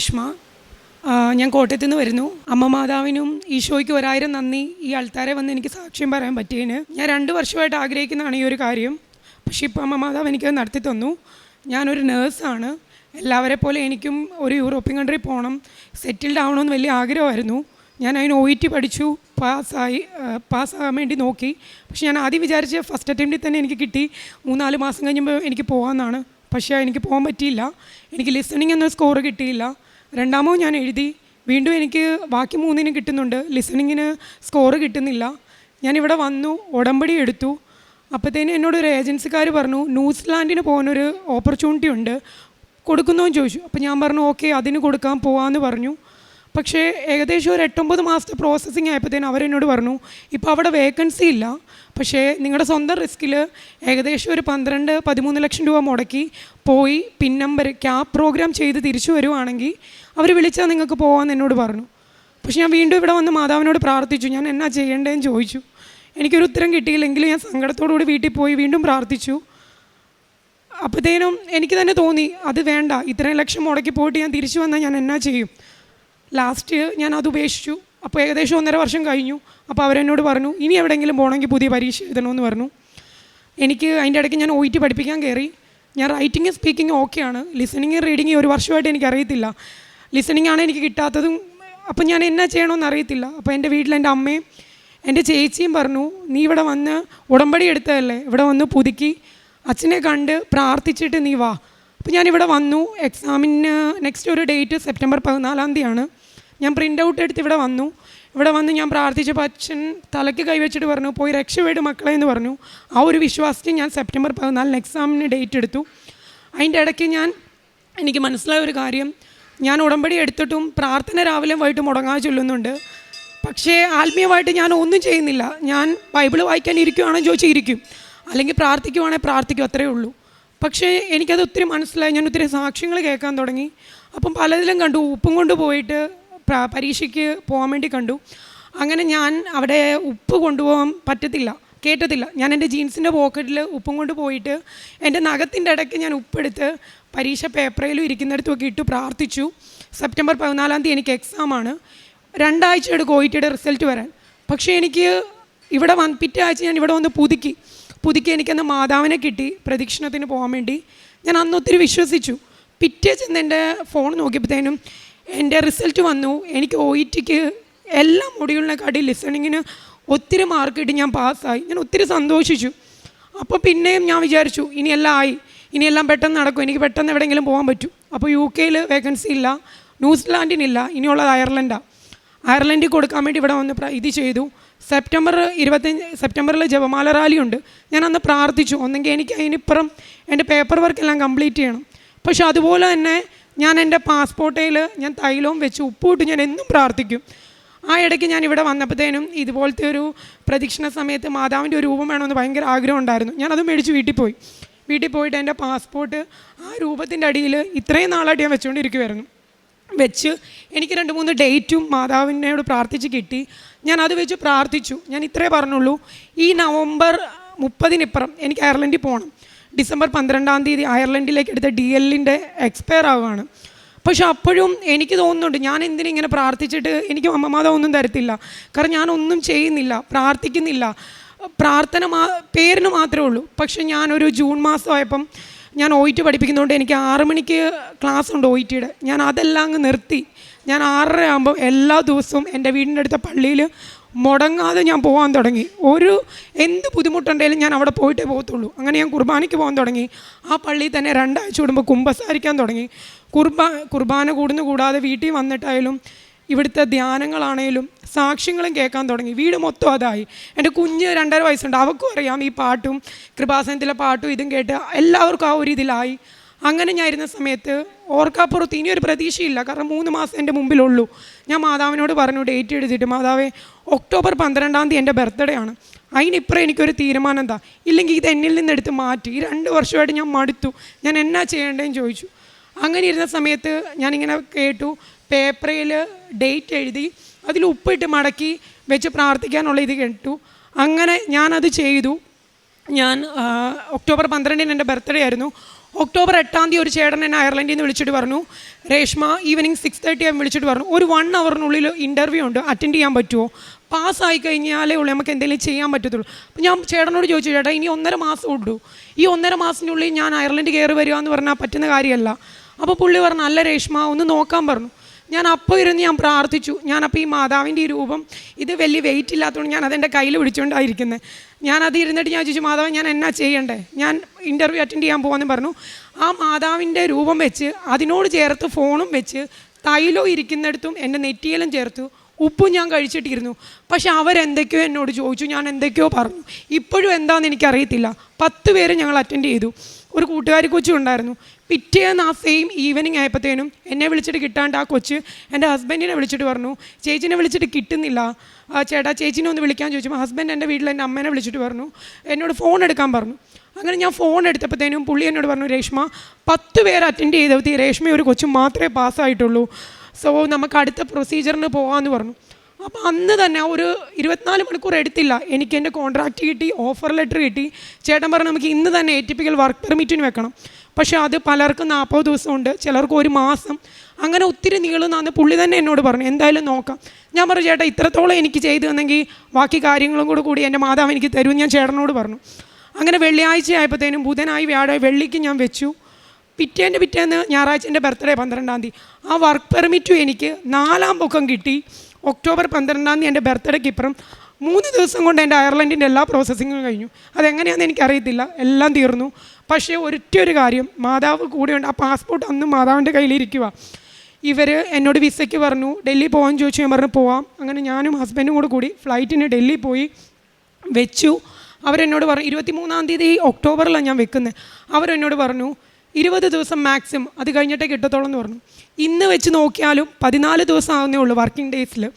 രേഷ്മ ഞാൻ കോട്ടയത്തു നിന്ന് വരുന്നു. അമ്മ മാതാവിനും ഈശോയ്ക്ക് ഒരായിരം നന്ദി. ഈ ആൾക്കാരെ വന്ന് എനിക്ക് സാക്ഷ്യം പറയാൻ പറ്റിയതിന് ഞാൻ രണ്ട് വർഷമായിട്ട് ആഗ്രഹിക്കുന്നതാണ് ഈ ഒരു കാര്യം. പക്ഷേ ഇപ്പോൾ അമ്മ മാതാവ് എനിക്കത് നടത്തി തന്നു. ഞാനൊരു നേഴ്സാണ്. എല്ലാവരെ പോലെ എനിക്കും ഒരു യൂറോപ്യൻ കൺട്രി പോകണം സെറ്റിൽഡ് ആവണമെന്ന് വലിയ ആഗ്രഹമായിരുന്നു. ഞാൻ അതിന് ഒ ടി പഠിച്ചു. പാസ്സായി പാസ്സാകാൻ വേണ്ടി നോക്കി. പക്ഷെ ഞാൻ ആദ്യം വിചാരിച്ച ഫസ്റ്റ് അറ്റംപ്റ്റിൽ തന്നെ എനിക്ക് കിട്ടി. മൂന്നാൽ മാസം കഴിഞ്ഞപ്പോൾ എനിക്ക് പോകാമെന്നാണ്. പക്ഷേ എനിക്ക് പോകാൻ പറ്റിയില്ല. എനിക്ക് ലിസണിങ് എന്ന സ്കോർ കിട്ടിയില്ല. രണ്ടാമോ ഞാൻ എഴുതി. വീണ്ടും എനിക്ക് ബാക്കി മൂന്നിന് കിട്ടുന്നുണ്ട്. ലിസണിങ്ങിന് സ്കോർ കിട്ടുന്നില്ല. ഞാനിവിടെ വന്നു ഉടമ്പടി എടുത്തു. അപ്പോഴത്തേനും എന്നോട് ഒരു ഏജൻസിക്കാർ പറഞ്ഞു ന്യൂസിലാൻഡിന് പോകുന്നൊരു ഓപ്പർച്യൂണിറ്റി ഉണ്ട്. കൊടുക്കുന്നോ എന്ന് ചോദിച്ചു. അപ്പോൾ ഞാൻ പറഞ്ഞു ഓക്കെ അതിന് കൊടുക്കാൻ പോവാമെന്ന് പറഞ്ഞു. പക്ഷേ ഏകദേശം ഒരു എട്ടൊമ്പത് മാസത്തെ പ്രോസസ്സിങ് ആയപ്പോഴത്തേനും അവരെന്നോട് പറഞ്ഞു ഇപ്പോൾ അവിടെ വേക്കൻസി ഇല്ല. പക്ഷേ നിങ്ങളുടെ സ്വന്തം റിസ്കിൽ ഏകദേശം ഒരു പന്ത്രണ്ട് പതിമൂന്ന് ലക്ഷം രൂപ മുടക്കി പോയി പിൻ നമ്പർ ക്യാബ് പ്രോഗ്രാം ചെയ്ത് തിരിച്ചു വരുവാണെങ്കിൽ അവർ വിളിച്ചാൽ നിങ്ങൾക്ക് പോകാമെന്ന് എന്നോട് പറഞ്ഞു. പക്ഷേ ഞാൻ വീണ്ടും ഇവിടെ വന്ന് മാതാവിനോട് പ്രാർത്ഥിച്ചു. ഞാൻ എന്നാ ചെയ്യേണ്ടതെന്ന് ചോദിച്ചു. എനിക്കൊരു ഉത്തരം കിട്ടിയില്ലെങ്കിലും ഞാൻ സങ്കടത്തോടു കൂടി വീട്ടിൽ പോയി വീണ്ടും പ്രാർത്ഥിച്ചു. അപ്പോഴത്തേനും എനിക്ക് തന്നെ തോന്നി അത് വേണ്ട. ഇത്രയും ലക്ഷം മുടക്കി പോയിട്ട് ഞാൻ തിരിച്ചു വന്നാൽ ഞാൻ എന്നാ ചെയ്യും? ലാസ്റ്റ് ഞാൻ അത് ഉപേക്ഷിച്ചു. അപ്പോൾ ഏകദേശം ഒന്നര വർഷം കഴിഞ്ഞു. അപ്പോൾ അവരെന്നോട് പറഞ്ഞു ഇനി എവിടെയെങ്കിലും പോകണമെങ്കിൽ പുതിയ പരീക്ഷ എഴുതണമെന്ന് പറഞ്ഞു. എനിക്ക് അതിന്റെ ഇടയ്ക്ക് ഞാൻ ഒ ടി പഠിപ്പിക്കാൻ കയറി. ഞാൻ റൈറ്റിംഗ് സ്പീക്കിംഗ് ഓക്കെയാണ് ലിസണിങ് റീഡിങ് ഒരു വർഷമായിട്ട് എനിക്ക് അറിയത്തില്ല. ലിസണിങ് ആണ് എനിക്ക് കിട്ടാത്തതും അപ്പം ഞാൻ എന്നാ ചെയ്യണമെന്ന് അറിയത്തില്ല. അപ്പോൾ എന്റെ വീട്ടിൽ എന്റെ അമ്മയും എന്റെ ചേച്ചിയും പറഞ്ഞു നീ ഇവിടെ വന്ന് ഉടമ്പടി എടുത്തതല്ലേ? ഇവിടെ വന്ന് പുതുക്കി. അച്ഛനെ കണ്ട് പ്രാർത്ഥിച്ചിട്ട് നീ വാ. അപ്പോൾ ഞാനിവിടെ വന്നു. എക്സാമിന് നെക്സ്റ്റ് ഒരു ഡേറ്റ് സെപ്റ്റംബർ പതിനാലാം തീയതിയാണ്. ഞാൻ പ്രിന്റ് ഔട്ട് എടുത്ത് ഇവിടെ വന്നു. ഇവിടെ വന്ന് ഞാൻ പ്രാർത്ഥിച്ചപ്പോൾ അച്ഛൻ തലയ്ക്ക് കൈവച്ചിട്ട് പറഞ്ഞു പോയി രക്ഷപ്പെട്ട് മക്കളെ എന്ന് പറഞ്ഞു. ആ ഒരു വിശ്വാസത്തിൽ ഞാൻ സെപ്റ്റംബർ പതിനാലിന് എക്സാമിന് ഡേറ്റ് എടുത്തു. അതിന്റെ ഇടയ്ക്ക് ഞാൻ എനിക്ക് മനസ്സിലായ ഒരു കാര്യം. ഞാൻ ഉടമ്പടി എടുത്തിട്ടും പ്രാർത്ഥന രാവിലെ വൈകിട്ട് മുടങ്ങാതെ ചൊല്ലുന്നുണ്ട്. പക്ഷേ ആത്മീയമായിട്ട് ഞാൻ ഒന്നും ചെയ്യുന്നില്ല. ഞാൻ ബൈബിൾ വായിക്കാൻ ഇരിക്കുവാണെന്ന് ചോദിച്ചാൽ അല്ലെങ്കിൽ പ്രാർത്ഥിക്കുവാണെങ്കിൽ പ്രാർത്ഥിക്കും അത്രയേ ഉള്ളൂ. പക്ഷേ എനിക്കത് ഒത്തിരി മനസ്സിലായി. ഞാൻ ഒത്തിരി സാക്ഷ്യങ്ങൾ കേൾക്കാൻ തുടങ്ങി. അപ്പം പലതിലും കണ്ടു. ഉപ്പും കൊണ്ട് പോയിട്ട് പരീക്ഷയ്ക്ക് പോകാൻ വേണ്ടി കണ്ടു. അങ്ങനെ ഞാൻ അവിടെ ഉപ്പ് കൊണ്ടുപോകാൻ പറ്റത്തില്ല കേട്ടത്തില്ല ഞാൻ എന്റെ ജീൻസിന്റെ പോക്കറ്റിൽ ഉപ്പും കൊണ്ട് പോയിട്ട് എന്റെ നഖത്തിന്റെ ഇടയ്ക്ക് ഞാൻ ഉപ്പെടുത്ത് പരീക്ഷ പേപ്പറിലും ഇരിക്കുന്നിടത്തുമൊക്കെ ഇട്ട് പ്രാർത്ഥിച്ചു. സെപ്റ്റംബർ പതിനാലാം തീയതി എനിക്ക് എക്സാമാണ് രണ്ടാഴ്ച എടുക്കും ഒ റിസൾട്ട് വരാൻ. പക്ഷേ എനിക്ക് ഇവിടെ വന്ന് പിറ്റേ ആഴ്ച ഞാൻ ഇവിടെ വന്ന് പുതുക്കി. പുതുക്കി എനിക്കന്ന് മാതാവിനെ കിട്ടി പ്രദക്ഷിണത്തിന് പോകാൻ വേണ്ടി. ഞാൻ അന്ന് ഒത്തിരി വിശ്വസിച്ചു. പിറ്റേ ചെന്ന് എന്റെ ഫോൺ നോക്കിയപ്പോഴത്തേനും എന്റെ റിസൾട്ട് വന്നു. എനിക്ക് ഒ ഇ ടിക്ക് എല്ലാ മൊഡ്യൂളിനെക്കാട്ടി ലിസണിങ്ങിന് ഒത്തിരി മാർക്ക് കിട്ടി. ഞാൻ പാസ്സായി ഞാൻ ഒത്തിരി സന്തോഷിച്ചു. അപ്പോൾ പിന്നെയും ഞാൻ വിചാരിച്ചു ഇനിയെല്ലാം ആയി. ഇനിയെല്ലാം പെട്ടെന്ന് നടക്കും. എനിക്ക് പെട്ടെന്ന് എവിടെയെങ്കിലും പോകാൻ പറ്റും. അപ്പോൾ യു കെയിൽ വേക്കൻസി ഇല്ല. ന്യൂസിലാൻഡിനില്ല. ഇനിയുള്ളത് അയർലൻഡാണ് അയർലൻഡിൽ കൊടുക്കാൻ വേണ്ടി ഇവിടെ വന്ന് ഇത് ചെയ്തു. സെപ്റ്റംബർ ഇരുപത്തഞ്ച് സെപ്റ്റംബറിൽ ജപമാല റാലിയുണ്ട് ഞാൻ അന്ന് പ്രാർത്ഥിച്ചു. ഒന്നെങ്കിൽ എനിക്ക് അതിനിപ്പുറം എന്റെ പേപ്പർ വർക്ക് എല്ലാം കംപ്ലീറ്റ് ചെയ്യണം. പക്ഷെ അതുപോലെ തന്നെ ഞാൻ എന്റെ പാസ്പോർട്ടേൽ ഞാൻ തൈലവും വെച്ച് ഉപ്പുമിട്ട് ഞാൻ എന്നും പ്രാർത്ഥിക്കും. ആ ഇടയ്ക്ക് ഞാൻ ഇവിടെ വന്നപ്പോഴത്തേനും ഇതുപോലത്തെ ഒരു പ്രദക്ഷിണ സമയത്ത് മാതാവിന്റെ ഒരു രൂപം വേണമെന്ന് ഭയങ്കര ആഗ്രഹം ഉണ്ടായിരുന്നു. ഞാനത് മേടിച്ച് വീട്ടിൽ പോയി. വീട്ടിൽ പോയിട്ട് എന്റെ പാസ്പോർട്ട് ആ രൂപത്തിന്റെ അടിയിൽ ഇത്രയും നാളായിട്ട് ഞാൻ വെച്ചുകൊണ്ടിരിക്കുമായിരുന്നു വെച്ച് എനിക്ക് രണ്ട് മൂന്ന് ഡേറ്റും മാതാവിനോട് പ്രാർത്ഥിച്ച് കിട്ടി. ഞാൻ അത് വെച്ച് പ്രാർത്ഥിച്ചു. ഞാൻ ഇത്രേ പറഞ്ഞുള്ളൂ. ഈ നവംബർ മുപ്പതിനിപ്പുറം എനിക്ക് അയർലൻഡിൽ പോകണം. ഡിസംബർ പന്ത്രണ്ടാം തീയതി അയർലൻഡിലേക്ക് എടുത്ത ഡി എല്ലിന്റെ എക്സ്പയർ ആവുകയാണ്. പക്ഷെ അപ്പോഴും എനിക്ക് തോന്നുന്നുണ്ട് ഞാൻ എന്തിനിങ്ങനെ പ്രാർത്ഥിച്ചിട്ട് എനിക്ക് അമ്മമാത ഒന്നും തരത്തില്ല. കാരണം ഞാനൊന്നും ചെയ്യുന്നില്ല പ്രാർത്ഥിക്കുന്നില്ല. പ്രാർത്ഥന മാ പേരിന് മാത്രമേ ഉള്ളൂ. പക്ഷെ ഞാനൊരു ജൂൺ മാസമായപ്പം ഞാൻ ഒ ടി പഠിപ്പിക്കുന്നതുകൊണ്ട് എനിക്ക് ആറ് മണിക്ക് ക്ലാസ് ഉണ്ട് ഒ ടിയുടെ. ഞാൻ അതെല്ലാം അങ്ങ് നിർത്തി. ഞാൻ ആറര ആകുമ്പോൾ എല്ലാ ദിവസവും എന്റെ വീടിന്റെ അടുത്ത പള്ളിയിൽ മുടങ്ങാതെ ഞാൻ പോകാൻ തുടങ്ങി. ഒരു എന്ത് ബുദ്ധിമുട്ടുണ്ടെങ്കിലും ഞാൻ അവിടെ പോയിട്ടേ പോകത്തുള്ളൂ. അങ്ങനെ ഞാൻ കുർബാനയ്ക്ക് പോകാൻ തുടങ്ങി. ആ പള്ളിയിൽ തന്നെ രണ്ടാഴ്ച കൂടുമ്പോൾ കുമ്പസാരിക്കാൻ തുടങ്ങി. കുർബാ കുർബാന കൂടുന്നു കൂടാതെ വീട്ടിൽ വന്നിട്ടായാലും ഇവിടുത്തെ ധ്യാനങ്ങളാണേലും സാക്ഷ്യങ്ങളും കേൾക്കാൻ തുടങ്ങി. വീട് മൊത്തം അതായി. എന്റെ കുഞ്ഞ് രണ്ടര വയസ്സുണ്ട്. അവൾക്കും അറിയാം ഈ പാട്ടും കൃപാസനത്തിലെ പാട്ടും ഇതും കേട്ട് എല്ലാവർക്കും ആ ഒരു ഇതിലായി. അങ്ങനെ ഞാൻ ഇരുന്ന സമയത്ത് ഓർക്കാപ്പുറത്ത് ഇനിയൊരു പ്രതീക്ഷയില്ല. കാരണം മൂന്ന് മാസം എന്റെ മുമ്പിലുള്ളൂ. ഞാൻ മാതാവിനോട് പറഞ്ഞു ഡേറ്റ് എഴുതിയിട്ട് മാതാവേ ഒക്ടോബർ പന്ത്രണ്ടാം തീയതി എന്റെ ബർത്ത്ഡേ ആണ്. അതിനിപ്പുറം എനിക്കൊരു തീരുമാനം എന്താ? ഇല്ലെങ്കിൽ ഇത് എന്നിൽ നിന്ന് എടുത്ത് മാറ്റി. ഈ രണ്ട് വർഷമായിട്ട് ഞാൻ മടുത്തു. ഞാൻ എന്നാ ചെയ്യേണ്ടതെന്ന് ചോദിച്ചു. അങ്ങനെ ഇരുന്ന സമയത്ത് ഞാനിങ്ങനെ കേട്ടു. പേപ്പറിൽ ഡേറ്റ് എഴുതി അതിൽ ഉപ്പിട്ട് മടക്കി വെച്ച് പ്രാർത്ഥിക്കാനുള്ള ഇത് കേട്ടു. അങ്ങനെ ഞാനത് ചെയ്തു. ഞാൻ ഒക്ടോബർ പന്ത്രണ്ടിന് എന്റെ ബർത്ത്ഡേ ആയിരുന്നു. ഒക്ടോബർ എട്ടാം തീയതി ഒരു ചേട്ടൻ എന്നെ അയർലൻഡിൽ നിന്ന് വിളിച്ചിട്ട് പറഞ്ഞു. രേഷ്മ ഈവനിങ് സിക്സ് തേർട്ടി ആകുമ്പോൾ വിളിച്ചിട്ട് പറഞ്ഞു. ഒരു വൺ അവറിനുള്ളിൽ ഇന്റർവ്യൂ ഉണ്ട്. അറ്റൻഡ് ചെയ്യാൻ പറ്റുമോ? പാസ്സായി കഴിഞ്ഞാലേ ഉള്ളൂ. നമുക്ക് എന്തെങ്കിലും ചെയ്യാൻ പറ്റത്തുള്ളൂ. അപ്പോൾ ഞാൻ ചേട്ടനോട് ചോദിച്ചു ചേട്ടാ ഇനി ഒന്നര മാസം ഉള്ളൂ. ഈ ഒന്നര മാസത്തിനുള്ളിൽ ഞാൻ അയർലൻഡ് കയറി വരിക എന്ന് പറഞ്ഞാൽ പറ്റുന്ന കാര്യമല്ല. അപ്പോൾ പുള്ളി പറഞ്ഞു അല്ല രേഷ്മ ഒന്ന് നോക്കാൻ പറഞ്ഞു. ഞാൻ അപ്പോൾ ഇരുന്ന് ഞാൻ പ്രാർത്ഥിച്ചു. ഞാനപ്പോൾ ഈ മാതാവിന്റെ ഈ രൂപം ഇത് വലിയ വെയിറ്റ് ഇല്ലാത്തതുകൊണ്ട് ഞാൻ അതെന്റെ കയ്യിൽ പിടിച്ചുകൊണ്ടായിരിക്കുന്നത് ഞാനത് ഇരുന്നിട്ട് ഞാൻ ചോദിച്ചു മാതാവ് ഞാൻ എന്നാ ചെയ്യണ്ടേ? ഞാൻ ഇന്റർവ്യൂ അറ്റൻഡ് ചെയ്യാൻ പോകാമെന്ന് പറഞ്ഞു. ആ മാതാവിന്റെ രൂപം വെച്ച് അതിനോട് ചേർത്ത് ഫോണും വെച്ച് തൈലോ ഇരിക്കുന്നിടത്തും എന്റെ നെറ്റിയിലും ചേർത്തു. ഉപ്പും ഞാൻ കഴിച്ചിട്ടിരുന്നു. പക്ഷെ അവരെന്തൊക്കെയോ എന്നോട് ചോദിച്ചു. ഞാൻ എന്തൊക്കെയോ പറഞ്ഞു. ഇപ്പോഴും എന്താണെന്ന് എനിക്കറിയത്തില്ല. പത്ത് പേര് ഞങ്ങൾ അറ്റൻഡ് ചെയ്തു. ഒരു കൂട്ടുകാരി കൊച്ചും ഉണ്ടായിരുന്നു പിറ്റേന്ന് ആ സെയിം ഈവനിങ് ആയപ്പോഴത്തേനും എന്നെ വിളിച്ചിട്ട് കിട്ടാണ്ട് ആ കൊച്ച് എന്റെ ഹസ്ബൻഡിനെ വിളിച്ചിട്ട് പറഞ്ഞു ചേച്ചിനെ വിളിച്ചിട്ട് കിട്ടുന്നില്ല. ചേട്ടാ ചേച്ചിനെ ഒന്ന് വിളിക്കാൻ ചോദിച്ചു. ഹസ്ബൻഡ് എന്റെ വീട്ടിൽ എന്റെ അമ്മേനെ വിളിച്ചിട്ട് പറഞ്ഞു എന്നോട് ഫോൺ എടുക്കാൻ പറഞ്ഞു. അങ്ങനെ ഞാൻ ഫോൺ എടുത്തപ്പോഴത്തേനും പുള്ളി എന്നോട് പറഞ്ഞു രേഷ്മ പത്ത് പേര് അറ്റൻഡ് ചെയ്തപ്പോൾ രേഷ്മ ഒരു കൊച്ചു മാത്രമേ പാസ്സായിട്ടുള്ളൂ സോ നമുക്ക് അടുത്ത പ്രൊസീജിയറിന് പോകാമെന്ന് പറഞ്ഞു. അപ്പോൾ അന്ന് തന്നെ ഒരു ഇരുപത്തിനാല് മണിക്കൂർ എടുത്തില്ല. എനിക്ക് എന്റെ കോൺട്രാക്റ്റ് കിട്ടി ഓഫർ ലെറ്റർ കിട്ടി. ചേട്ടൻ പറഞ്ഞു നമുക്ക് ഇന്ന് തന്നെ എ എറ്റിപ്പിക്കൽ വർക്ക് പെർമിറ്റിന് വെക്കണം. പക്ഷേ അത് പലർക്കും നാൽപ്പത് ദിവസമുണ്ട്. ചിലർക്ക് ഒരു മാസം. അങ്ങനെ ഒത്തിരി നീളുന്നാന്ന് പുള്ളി തന്നെ എന്നോട് പറഞ്ഞു എന്തായാലും നോക്കാം. ഞാൻ പറഞ്ഞു ചേട്ടാ ഇത്രത്തോളം എനിക്ക് ചെയ്തു തന്നെങ്കിൽ ബാക്കി കാര്യങ്ങളും കൂടെ കൂടി എന്റെ മാതാവ് എനിക്ക് തരുമെന്ന് ഞാൻ ചേട്ടനോട് പറഞ്ഞു. അങ്ങനെ വെള്ളിയാഴ്ച ആയപ്പോഴത്തേനും ബുധനായി വ്യാഴായി വെള്ളിക്ക് ഞാൻ വെച്ചു. പിറ്റേന്റെ പിറ്റേന്ന് ഞായറാഴ്ച എന്റെ ബർത്ത്ഡേ പന്ത്രണ്ടാം തീയതി. ആ വർക്ക് പെർമിറ്റും എനിക്ക് നാലാം പൊക്കം കിട്ടി. ഒക്ടോബർ പന്ത്രണ്ടാം തീയതി എന്റെ ബർത്ത്ഡേക്ക് ഇപ്പുറം മൂന്ന് ദിവസം കൊണ്ട് എന്റെ അയർലൻഡിന്റെ എല്ലാ പ്രോസസ്സിങ്ങും കഴിഞ്ഞു. അതെങ്ങനെയാണെന്ന് എനിക്കറിയത്തില്ല. എല്ലാം തീർന്നു. പക്ഷേ ഒരൊറ്റ ഒരു കാര്യം മാതാവ് കൂടെയുണ്ട് ആ പാസ്പോർട്ട് അന്നും മാതാവിന്റെ കയ്യിലിരിക്കുക ഇവർ എന്നോട് വിസയ്ക്ക് പറഞ്ഞു ഡൽഹി പോകാൻ ചോദിച്ചു. ഞാൻ പറഞ്ഞു പോവാം. അങ്ങനെ ഞാനും ഹസ്ബൻഡും കൂടെ കൂടി ഫ്ലൈറ്റിന് ഡൽഹി പോയി വെച്ചു. അവരെന്നോട് പറഞ്ഞു ഇരുപത്തി മൂന്നാം തീയതി ഒക്ടോബറിലാണ് ഞാൻ വെക്കുന്നത് അവരെന്നോട് പറഞ്ഞു ഇരുപത് ദിവസം മാക്സിമം. അത് കഴിഞ്ഞിട്ടേ കിട്ടത്തോളം എന്ന് പറഞ്ഞു. ഇന്ന് വെച്ച് നോക്കിയാലും പതിനാല് ദിവസം ആവുന്നേ ഉള്ളൂ വർക്കിംഗ് ഡേയ്സിൽ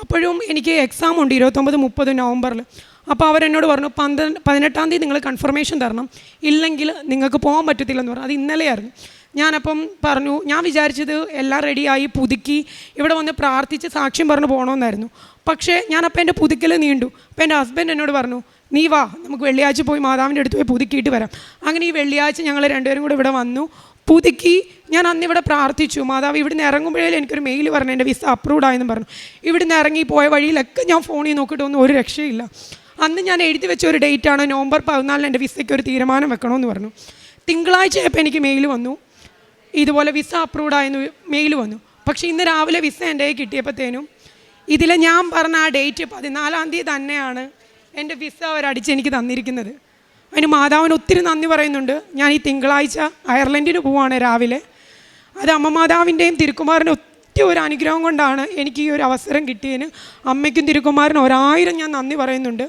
അപ്പോഴും എനിക്ക് എക്സാം ഉണ്ട് ഇരുപത്തൊമ്പത് മുപ്പത് നവംബറിൽ അപ്പോൾ അവരെന്നോട് പറഞ്ഞു പന്ത്രണ്ട് പതിനെട്ടാം തീയതി നിങ്ങൾ കൺഫർമേഷൻ തരണം. ഇല്ലെങ്കിൽ നിങ്ങൾക്ക് പോകാൻ പറ്റത്തില്ലെന്ന് പറഞ്ഞു. അത് ഇന്നലെയായിരുന്നു. ഞാനപ്പം പറഞ്ഞു ഞാൻ വിചാരിച്ചത് എല്ലാം റെഡിയായി പുതുക്കി ഇവിടെ വന്ന് പ്രാർത്ഥിച്ച് സാക്ഷ്യം പറഞ്ഞു പോകണമെന്നായിരുന്നു പക്ഷേ ഞാനപ്പോൾ എന്റെ പുതുക്കൽ നീണ്ടു. അപ്പോൾ എന്റെ ഹസ്ബൻഡ് എന്നോട് പറഞ്ഞു നീ വാ നമുക്ക് വെള്ളിയാഴ്ച പോയി മാതാവിന്റെ അടുത്ത് പോയി പുതുക്കിയിട്ട് വരാം. അങ്ങനെ ഈ വെള്ളിയാഴ്ച ഞങ്ങൾ രണ്ടുപേരും കൂടെ ഇവിടെ വന്നു. പുതുക്കി ഞാൻ അന്ന് ഇവിടെ പ്രാർത്ഥിച്ചു. മാതാവ് ഇവിടുന്ന് ഇറങ്ങുമ്പോഴേ എനിക്കൊരു മെയിൽ പറഞ്ഞു എന്റെ വിസ അപ്രൂവ് ആയെന്ന് പറഞ്ഞു. ഇവിടുന്ന് ഇറങ്ങി പോയ വഴിയിലൊക്കെ ഞാൻ ഫോണിൽ നോക്കിയിട്ടൊന്നും ഒരു രക്ഷയില്ല. അന്ന് ഞാൻ എഴുതി വെച്ച ഒരു ഡേറ്റാണ് നവംബർ പതിനാലിന് എന്റെ വിസയ്ക്ക് ഒരു തീരുമാനം വെക്കണമെന്ന് പറഞ്ഞു. തിങ്കളാഴ്ച ആയപ്പോൾ എനിക്ക് മെയിൽ വന്നു. ഇതുപോലെ വിസ അപ്രൂവ് ആയെന്ന് മെയിൽ വന്നു. പക്ഷേ ഇന്ന് രാവിലെ വിസ എന്റെ കയ്യിൽ കിട്ടിയപ്പോഴത്തേനും ഇതിൽ ഞാൻ പറഞ്ഞ ആ ഡേറ്റ് പതിനാലാം തീയതി തന്നെയാണ് എന്റെ വിസ അവരടിച്ച് എനിക്ക് തന്നിരിക്കുന്നത്. അതിന് മാതാവിന് ഒത്തിരി നന്ദി പറയുന്നുണ്ട്. ഞാൻ ഈ തിങ്കളാഴ്ച അയർലൻഡിന് പോവാണ് രാവിലെ. അത് അമ്മ മാതാവിന്റെയും തിരുക്കുമാറിന്റെ ഒത്തിരി ഒരു അനുഗ്രഹം കൊണ്ടാണ് എനിക്ക് ഈ ഒരു അവസരം കിട്ടിയതിന് അമ്മയ്ക്കും തിരുക്കുമാറിനും ഒരായിരം ഞാൻ നന്ദി പറയുന്നുണ്ട്.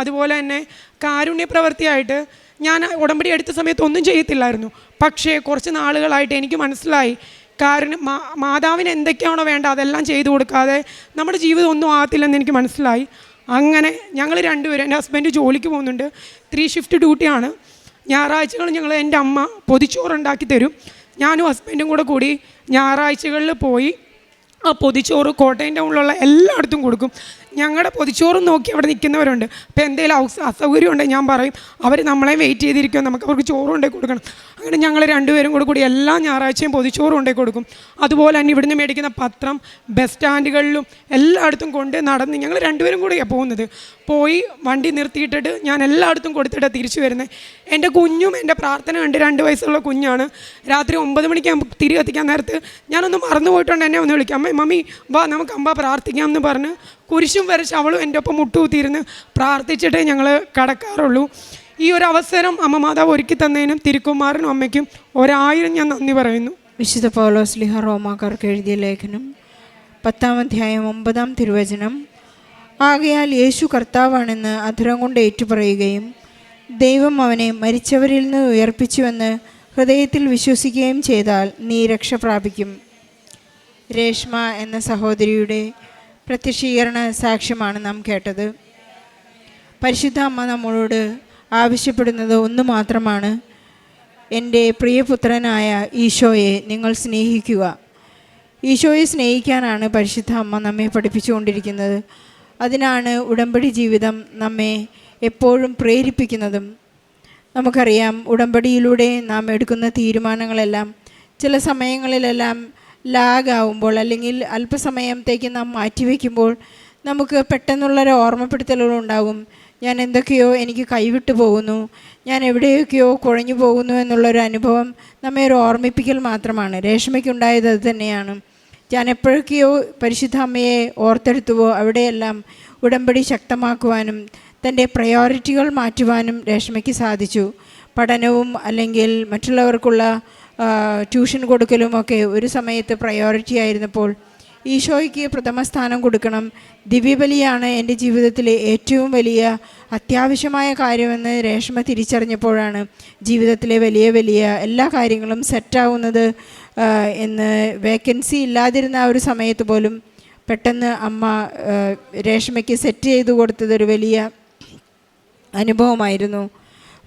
അതുപോലെ തന്നെ കാരുണ്യ പ്രവൃത്തിയായിട്ട് ഞാൻ ഉടമ്പടി എടുത്ത സമയത്ത് ഒന്നും ചെയ്യത്തില്ലായിരുന്നു. പക്ഷേ കുറച്ച് നാളുകളായിട്ട് എനിക്ക് മനസ്സിലായി കാരണം മാതാവിന് എന്തൊക്കെയാണോ വേണ്ട അതെല്ലാം ചെയ്തു കൊടുക്കാതെ നമ്മുടെ ജീവിതം ഒന്നും ആകത്തില്ലെന്ന് എനിക്ക് മനസ്സിലായി. അങ്ങനെ ഞങ്ങൾ രണ്ടുപേരും എന്റെ ഹസ്ബൻഡ് ജോലിക്ക് പോകുന്നുണ്ട്. ത്രീ ഷിഫ്റ്റ് ഡ്യൂട്ടിയാണ് ഞായറാഴ്ചകൾ ഞങ്ങൾ എന്റെ അമ്മ പൊതിച്ചോറുണ്ടാക്കി തരും. ഞാനും ഹസ്ബൻഡും കൂടെ കൂടി ഞായറാഴ്ചകളിൽ പോയി ആ പൊതിച്ചോറ് കോട്ടയം ടൗണിലുള്ള എല്ലായിടത്തും കൊടുക്കും. ഞങ്ങളുടെ പൊതിച്ചോറും നോക്കി അവിടെ നിൽക്കുന്നവരുണ്ട്. അപ്പോൾ എന്തെങ്കിലും അസൗകര്യം ഉണ്ടെങ്കിൽ ഞാൻ പറയും അവർ നമ്മളെ വെയിറ്റ് ചെയ്തിരിക്കുമോ നമുക്ക് അവർക്ക് ചോറ് കൊണ്ടേ കൊടുക്കണം. അങ്ങനെ ഞങ്ങൾ രണ്ടുപേരും കൂടെ കൂടി എല്ലാ ഞായറാഴ്ചയും പൊതിച്ചോറ് കൊണ്ടേ കൊടുക്കും. അതുപോലെ തന്നെ ഇവിടുന്ന് മേടിക്കുന്ന പത്രം ബസ് സ്റ്റാൻഡുകളിലും എല്ലായിടത്തും കൊണ്ട് നടന്ന് ഞങ്ങൾ രണ്ടുപേരും കൂടെയാണ് പോകുന്നത്. പോയി വണ്ടി നിർത്തിയിട്ടിട്ട് ഞാൻ എല്ലായിടത്തും കൊടുത്തിട്ട് തിരിച്ചു വരുന്നത് എന്റെ കുഞ്ഞും എന്റെ പ്രാർത്ഥന കണ്ട് രണ്ട് വയസ്സുള്ള കുഞ്ഞാണ്. രാത്രി ഒമ്പത് മണിക്ക് തിരികെ എത്തിക്കാൻ നേരത്ത് ഞാനൊന്ന് മറന്നു പോയിട്ടുണ്ട് എന്നെ ഒന്ന് വിളിക്കാം. അമ്മ മമ്മി വാ നമുക്ക് അമ്പ പ്രാർത്ഥിക്കാം എന്ന് പറഞ്ഞ് കുരിശും വരച്ച് അവളും എന്റെ ഒപ്പം മുട്ടുകുത്തിയിരുന്ന് പ്രാർത്ഥിച്ചിട്ടേ ഞങ്ങൾ കടക്കാറുള്ളൂ. ഈ ഒരു അവസരം അമ്മ മാതാവ് ഒരുക്കി തന്നതിനും തിരുക്കുമാറിനും അമ്മയ്ക്കും ഒരായിരം ഞാൻ നന്ദി പറയുന്നു. വിശുദ്ധ പൗലോസ് ലിഹ റോമാക്കാർക്ക് എഴുതിയ ലേഖനം പത്താം അധ്യായം ഒമ്പതാം തിരുവചനം. ആകയാൽ യേശു കർത്താവാണെന്ന് അധുരം കൊണ്ട് ഏറ്റുപറയുകയും ദൈവം അവനെ മരിച്ചവരിൽ നിന്ന് ഉയർപ്പിച്ചുവെന്ന് ഹൃദയത്തിൽ വിശ്വസിക്കുകയും ചെയ്താൽ നീ രക്ഷ പ്രാപിക്കും. രേഷ്മ എന്ന സഹോദരിയുടെ പ്രത്യക്ഷീകരണ സാക്ഷ്യമാണ് നാം കേട്ടത്. പരിശുദ്ധ അമ്മ നമ്മളോട് ആവശ്യപ്പെടുന്നത് ഒന്ന് മാത്രമാണ്. എന്റെ പ്രിയപുത്രനായ ഈശോയെ നിങ്ങൾ സ്നേഹിക്കുക. ഈശോയെ സ്നേഹിക്കാനാണ് പരിശുദ്ധ അമ്മ നമ്മെ പഠിപ്പിച്ചുകൊണ്ടിരിക്കുന്നത്. അതിനാണ് ഉടമ്പടി ജീവിതം നമ്മെ എപ്പോഴും പ്രേരിപ്പിക്കുന്നതും. നമുക്കറിയാം ഉടമ്പടിയിലൂടെ നാം എടുക്കുന്ന തീരുമാനങ്ങളെല്ലാം ചില സമയങ്ങളിലെല്ലാം ലാഗാവുമ്പോൾ അല്ലെങ്കിൽ അല്പസമയത്തേക്ക് നാം മാറ്റിവെക്കുമ്പോൾ നമുക്ക് പെട്ടെന്നുള്ളൊരു ഓർമ്മപ്പെടുത്തലുകളുണ്ടാകും ഞാൻ എന്തൊക്കെയോ എനിക്ക് കൈവിട്ടു പോകുന്നു. ഞാൻ എവിടെയൊക്കെയോ കുഴഞ്ഞു പോകുന്നു എന്നുള്ളൊരു അനുഭവം നമ്മെ ഒരു ഓർമ്മിപ്പിക്കൽ മാത്രമാണ്. രേഷ്മയ്ക്കുണ്ടായത് അത് തന്നെയാണ്. ഞാൻ എപ്പോഴൊക്കെയോ പരിശുദ്ധ അമ്മയെ ഓർത്തെടുത്തുവോ അവിടെയെല്ലാം ഉടമ്പടി ശക്തമാക്കുവാനും തന്റെ പ്രയോറിറ്റികൾ മാറ്റുവാനും രേഷ്മയ്ക്ക് സാധിച്ചു. പഠനവും അല്ലെങ്കിൽ മറ്റുള്ളവർക്കുള്ള ട്യൂഷൻ കൊടുക്കലുമൊക്കെ ഒരു സമയത്ത് പ്രയോറിറ്റി ആയിരുന്നപ്പോൾ ഈശോയ്ക്ക് പ്രഥമ സ്ഥാനം കൊടുക്കണം. ദിവ്യബലിയാണ് എന്റെ ജീവിതത്തിലെ ഏറ്റവും വലിയ അത്യാവശ്യമായ കാര്യമെന്ന് രേഷ്മ തിരിച്ചറിഞ്ഞപ്പോഴാണ് ജീവിതത്തിലെ വലിയ വലിയ എല്ലാ കാര്യങ്ങളും സെറ്റാവുന്നത് എന്ന് വേക്കൻസി ഇല്ലാതിരുന്ന ആ ഒരു സമയത്ത് പോലും പെട്ടെന്ന് അമ്മ രേഷ്മയ്ക്ക് സെറ്റ് ചെയ്തു കൊടുത്തതൊരു വലിയ അനുഭവമായിരുന്നു.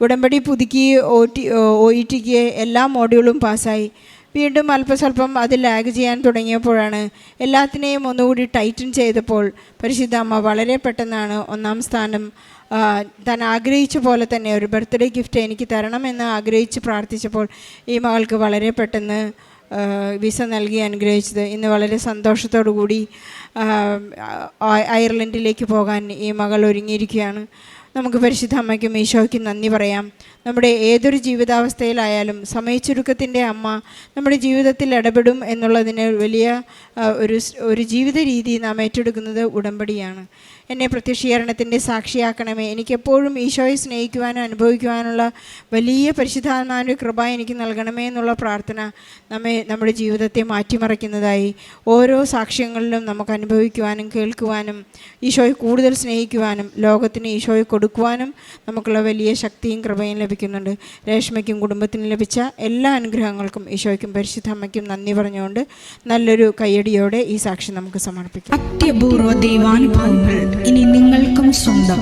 ഉടമ്പടി പുതുക്കി ഒ ടി ഒ ഇ ടിക്ക് എല്ലാ മോഡ്യൂളും പാസ്സായി. വീണ്ടും അല്പസ്വല്പം അത് ലാഗ് ചെയ്യാൻ തുടങ്ങിയപ്പോഴാണ് എല്ലാത്തിനെയും ഒന്നുകൂടി ടൈറ്റൻ ചെയ്തപ്പോൾ പരിശുദ്ധ അമ്മ വളരെ പെട്ടെന്നാണ് ഒന്നാം സ്ഥാനം താൻ ആഗ്രഹിച്ച പോലെ തന്നെ ഒരു ബർത്ത്ഡേ ഗിഫ്റ്റ് എനിക്ക് തരണമെന്ന് ആഗ്രഹിച്ച് പ്രാർത്ഥിച്ചപ്പോൾ ഈ മകൾക്ക് വളരെ പെട്ടെന്ന് വിസ നൽകി അനുഗ്രഹിച്ചത്. ഇന്ന് വളരെ സന്തോഷത്തോടു കൂടി അയർലൻഡിലേക്ക് പോകാൻ ഈ മകൾ ഒരുങ്ങിയിരിക്കുകയാണ്. നമുക്ക് പരിശുദ്ധ അമ്മയ്ക്കും ഈശോയ്ക്കും നന്ദി പറയാം. നമ്മുടെ ഏതൊരു ജീവിതാവസ്ഥയിലായാലും സമയച്ചുരുക്കത്തിന്റെ അമ്മ നമ്മുടെ ജീവിതത്തിൽ ഇടപെടും എന്നുള്ളതിന് വലിയ ഒരു ഒരു ജീവിത രീതി നാം ഏറ്റെടുക്കുന്നത് ഉടമ്പടിയാണ്. എന്നെ പ്രത്യക്ഷീകരണത്തിന്റെ സാക്ഷിയാക്കണമേ. എനിക്കെപ്പോഴും ഈശോയെ സ്നേഹിക്കുവാനും അനുഭവിക്കുവാനുള്ള വലിയ പരിശുദ്ധാത്മാവിന്റെ കൃപ എനിക്ക് നൽകണമേ എന്നുള്ള പ്രാർത്ഥന നമ്മെ നമ്മുടെ ജീവിതത്തെ മാറ്റിമറിക്കുന്നതായി ഓരോ സാക്ഷ്യങ്ങളിലും നമുക്ക് അനുഭവിക്കുവാനും കേൾക്കുവാനും ഈശോയെ കൂടുതൽ സ്നേഹിക്കുവാനും ലോകത്തിന് ഈശോയെ കൊടുക്കുവാനും നമുക്കുള്ള വലിയ ശക്തിയും കൃപയും ലഭിക്കുന്നുണ്ട്. രേഷ്മയ്ക്കും കുടുംബത്തിനും ലഭിച്ച എല്ലാ അനുഗ്രഹങ്ങൾക്കും ഈശോയ്ക്കും പരിശുദ്ധ അമ്മയ്ക്കും നന്ദി പറഞ്ഞുകൊണ്ട് നല്ലൊരു കയ്യടിയോടെ ഈ സാക്ഷി നമുക്ക് സമർപ്പിക്കാം. അത്യപൂർവ ദൈവാനുഭവങ്ങൾ ഇനി നിങ്ങൾക്കും സ്വന്തം.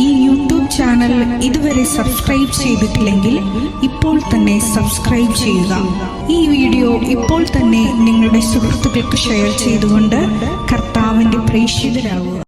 ഈ യൂട്യൂബ് ചാനൽ ഇതുവരെ സബ്സ്ക്രൈബ് ചെയ്തിട്ടില്ലെങ്കിൽ ഇപ്പോൾ തന്നെ സബ്സ്ക്രൈബ് ചെയ്യുക. ഈ വീഡിയോ ഇപ്പോൾ തന്നെ നിങ്ങളുടെ സുഹൃത്തുക്കൾക്ക് ഷെയർ ചെയ്തുകൊണ്ട് കർത്താവിന്റെ പ്രേക്ഷിതരാകുക